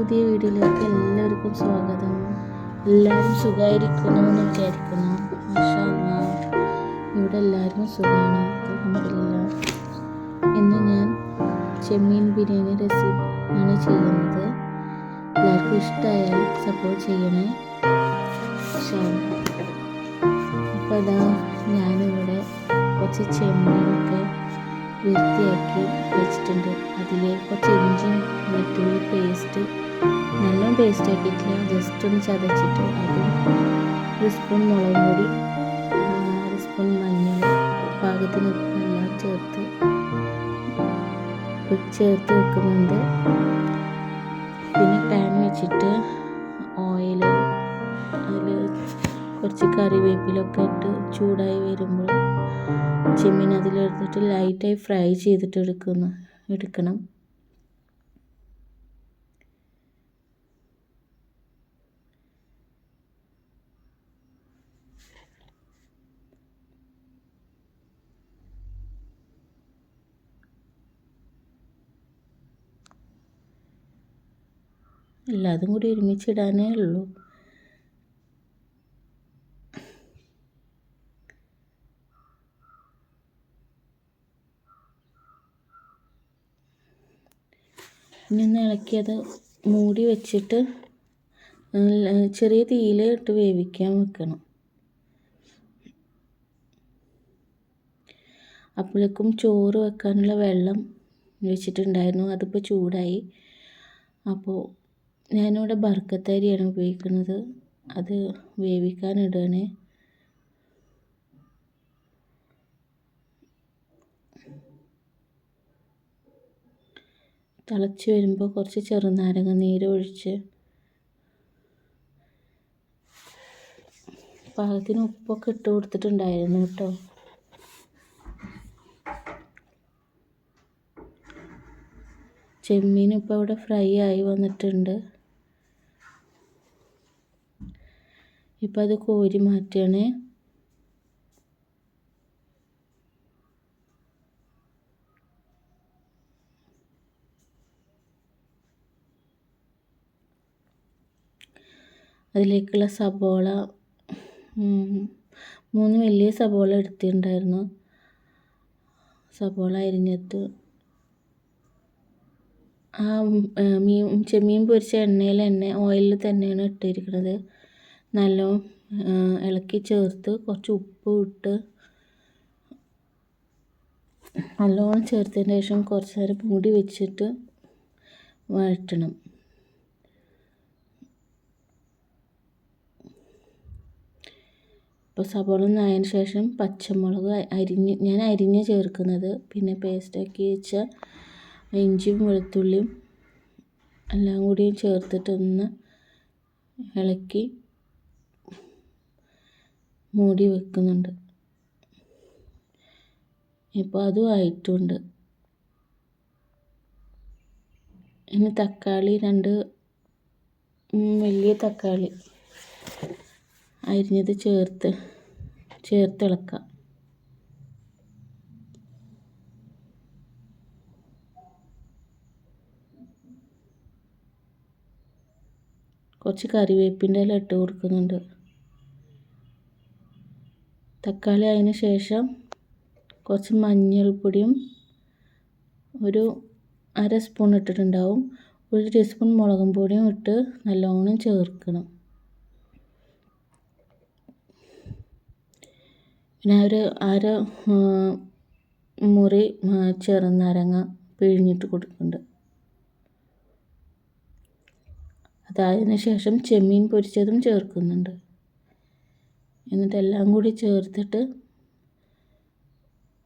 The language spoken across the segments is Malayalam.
പുതിയ വീഡിയോയിലേക്ക് എല്ലാവർക്കും സ്വാഗതം. എല്ലാവരും സുഖമായിരിക്കുന്നു എന്ന് വിചാരിക്കുന്നു ഇവിടെ എല്ലാവരും സുഖമാണ് അൽഹംദുലില്ല. ഇന്ന് ഞാൻ ചെമ്മീൻ ബിരിയാണി റെസിപ്പി ആണ് ചെയ്യുന്നത്. എല്ലാവർക്കും ഇഷ്ടമായാൽ സപ്പോർട്ട് ചെയ്യണേ. അപ്പോൾ അതാ ഞാനിവിടെ കുറച്ച് ചെമ്മീനൊക്കെ വൃത്തിയാക്കി വെച്ചിട്ടുണ്ട്. അതിലേക്ക് കുറച്ച് ഇഞ്ചിയും വെളുത്തുള്ളി പേസ്റ്റ് നല്ലോണം പേസ്റ്റ് ആക്കിയിട്ടില്ല. ജസ്റ്റ് ഒന്ന് ചതച്ചിട്ട് ഒരു സ്പൂൺ മുളക് പൊടി ഒരു സ്പൂൺ മഞ്ഞൾ പാകത്തിന് ഉപ്പെല്ലാം ചേർത്ത് ചേർത്ത് വെക്കുന്നുണ്ട്. പിന്നെ പാൻ വെച്ചിട്ട് ഓയിൽ അതിൽ കുറച്ച് കറിവേപ്പിലൊക്കെ ഇട്ട് ചൂടായി വരുമ്പോൾ ചെമ്മീൻ അതിലെടുത്തിട്ട് ലൈറ്റായി ഫ്രൈ ചെയ്തിട്ട് എടുക്കുന്നു എടുക്കണം. എല്ലാതും കൂടി ഒരുമിച്ചിടാനേ ഉള്ളൂ. ഇനി ഒന്ന് മൂടി വെച്ചിട്ട് ചെറിയ തീയിൽ ഇട്ട് വേവിക്കാൻ വെക്കണം. അപ്പോഴേക്കും ചോറ് വെക്കാനുള്ള വെള്ളം വെച്ചിട്ടുണ്ടായിരുന്നു. അതിപ്പോൾ ചൂടായി. അപ്പോൾ ഞാനിവിടെ ബർക്കത്തരിയാണ് ഉപയോഗിക്കുന്നത്. അത് വേവിക്കാൻ ഇടുകയാണ് തിളച്ച് വരുമ്പോൾ കുറച്ച് ചെറുനാരങ്ങ നീര് ഒഴിച്ച് പാകത്തിന് ഉപ്പൊക്കെ ഇട്ട് കൊടുത്തിട്ടുണ്ടായിരുന്നു കേട്ടോ. ചെമ്മീൻ ഇപ്പോൾ ഇവിടെ ഫ്രൈ ആയി വന്നിട്ടുണ്ട്. ഇപ്പം അത് കോരി മാറ്റുകയാണ് അതിലേക്കുള്ള സബോള മൂന്ന് വലിയ സബോള എടുത്തിട്ടുണ്ടായിരുന്നു. സബോള അരിഞ്ഞിട്ട് ആ മീൻ ചെമ്മീൻ പൊരിച്ച എണ്ണയിൽ തന്നെ ഓയിലിൽ തന്നെയാണ് ഇട്ടിരിക്കുന്നത് നല്ലോണം ഇളക്കി ചേർത്ത് കുറച്ച് ഉപ്പ് ഇട്ട് നല്ലോണം ചേർത്തതിന് ശേഷം കുറച്ച് നേരം മൂടി വെച്ചിട്ട് വഴറ്റണം. ഇപ്പോൾ സബോള ഒന്നായതിന് ശേഷം പച്ചമുളക് അരിഞ്ഞ് ഞാൻ അരിഞ്ഞ് ചേർക്കുന്നത്. പിന്നെ പേസ്റ്റാക്കി വെച്ച ഇഞ്ചിയും വെളുത്തുള്ളിയും എല്ലാം കൂടിയും ചേർത്തിട്ടൊന്ന് ഇളക്കി മൂടി വെക്കുന്നുണ്ട്. ഇപ്പോൾ അതും ആയിട്ടുണ്ട്. ഇനി തക്കാളി രണ്ട് വലിയ തക്കാളി അരിഞ്ഞത് ചേർത്ത് ചേർത്ത് ഇളക്കാം. കുറച്ച് കറിവേപ്പിന്റെ ഇല ഇട്ട് കൊടുക്കുന്നുണ്ട്. തക്കാളി അതിന് ശേഷം കുറച്ച് മഞ്ഞൾപ്പൊടിയും ഒരു അര സ്പൂൺ ഇട്ടിട്ടുണ്ടാവും. ഒരു ടീസ്പൂൺ മുളകും പൊടിയും ഇട്ട് നല്ലോണം ചേർക്കണം. പിന്നെ ഒരു അര മുറി ചെറുനാരങ്ങ പിഴിഞ്ഞിട്ട് കൊടുക്കുന്നുണ്ട്. അതായതിനു ശേഷം ചെമ്മീൻ പൊരിച്ചതും ചേർക്കുന്നുണ്ട്. എന്നിട്ട് എല്ലാം കൂടി ചേർത്തിട്ട്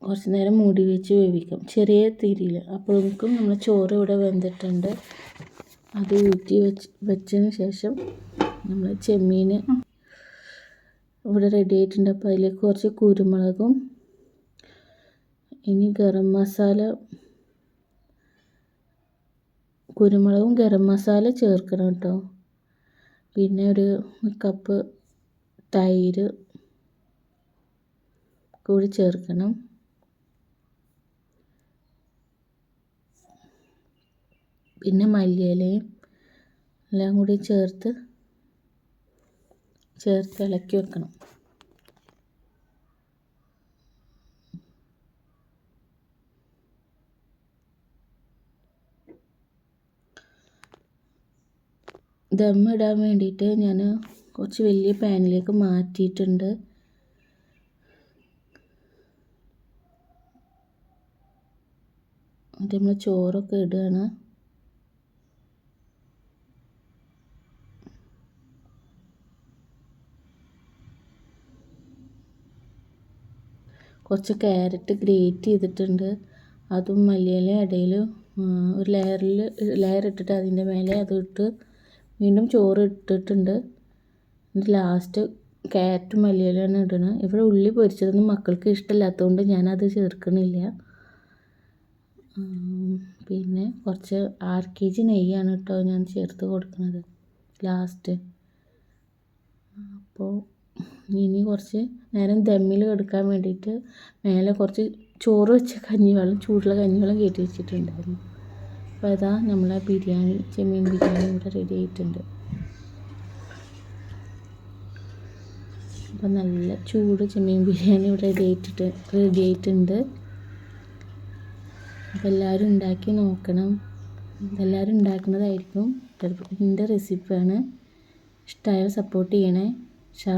കുറച്ച് നേരം മൂടി വെച്ച് വേവിക്കാം. ചെറിയ തിരിയിൽ അപ്പോഴേക്കും നമ്മൾ ചോറ് ഇവിടെ വെന്തിട്ടുണ്ട്. അത് ഊറ്റി വെച്ച് വെച്ചതിന് ശേഷം നമ്മൾ ചെമ്മീൻ ഇവിടെ റെഡി ആയിട്ടുണ്ട്. അപ്പോൾ അതിലേക്ക് കുറച്ച് കുരുമുളകും ഇനി ഗരം മസാല കുരുമുളകും ഗരം മസാല ചേർക്കണം കേട്ടോ. പിന്നെ ഒരു കപ്പ് തൈര് കൂടി ചേർക്കണം. പിന്നെ മല്ലിയിലയും എല്ലാം കൂടി ചേർത്ത് ചേർത്ത് ഇളക്കി വെക്കണം. ദമ്മിടാൻ വേണ്ടിയിട്ട് ഞാൻ കുറച്ച് വലിയ പാനിലേക്ക് മാറ്റിയിട്ടുണ്ട്. എന്നിട്ട് നമ്മൾ ചോറൊക്കെ ഇടുകയാണ്. കുറച്ച് ക്യാരറ്റ് ഗ്രേറ്റ് ചെയ്തിട്ടുണ്ട്. അതും മല്ലിയില ഇടയിൽ ഒരു ലെയറിൽ ലെയർ ഇട്ടിട്ട് അതിന്റെ മേലെ അത് ഇട്ട് വീണ്ടും ചോറ് ഇട്ടിട്ടുണ്ട്. എന്നിട്ട് ലാസ്റ്റ് ക്യാരറ്റും മല്ലിയിലാണ് ഇടുന്നത് ഇവിടെ ഉള്ളി പൊരിച്ചതൊന്നും മക്കൾക്ക് ഇഷ്ടമില്ലാത്തതുകൊണ്ട് ഞാനത് ചേർക്കണില്ല. പിന്നെ കുറച്ച് ആർ കെ ജി നെയ്യാണ് കേട്ടോ ഞാൻ ചേർത്ത് കൊടുക്കുന്നത് ലാസ്റ്റ് അപ്പോൾ ഇനി കുറച്ച് നേരം ദമ്മിൽ എടുക്കാൻ വേണ്ടിയിട്ട് മേലെ കുറച്ച് ചോറ് വെച്ച കഞ്ഞിവെള്ളം ചൂടുള്ള കഞ്ഞിവെള്ളം കയറ്റി വെച്ചിട്ടുണ്ടായിരുന്നു. അപ്പോൾ അതാ നമ്മളെ ബിരിയാണി ചെമ്മീൻ ബിരിയാണി ഇവിടെ റെഡി ആയിട്ടുണ്ട്. അപ്പോൾ നല്ല ചൂട് ചെമ്മീൻ ബിരിയാണി ഇവിടെ റെഡി ആയിട്ടിട്ട് റെഡി ആയിട്ടുണ്ട്. അപ്പോൾ എല്ലാവരും ഉണ്ടാക്കി നോക്കണം. എല്ലാവരും ഉണ്ടാക്കുന്നതായിരിക്കും. എന്റെ റെസിപ്പിയാണ് ഇഷ്ടമായാൽ സപ്പോർട്ട് ചെയ്യണേ. ഷാ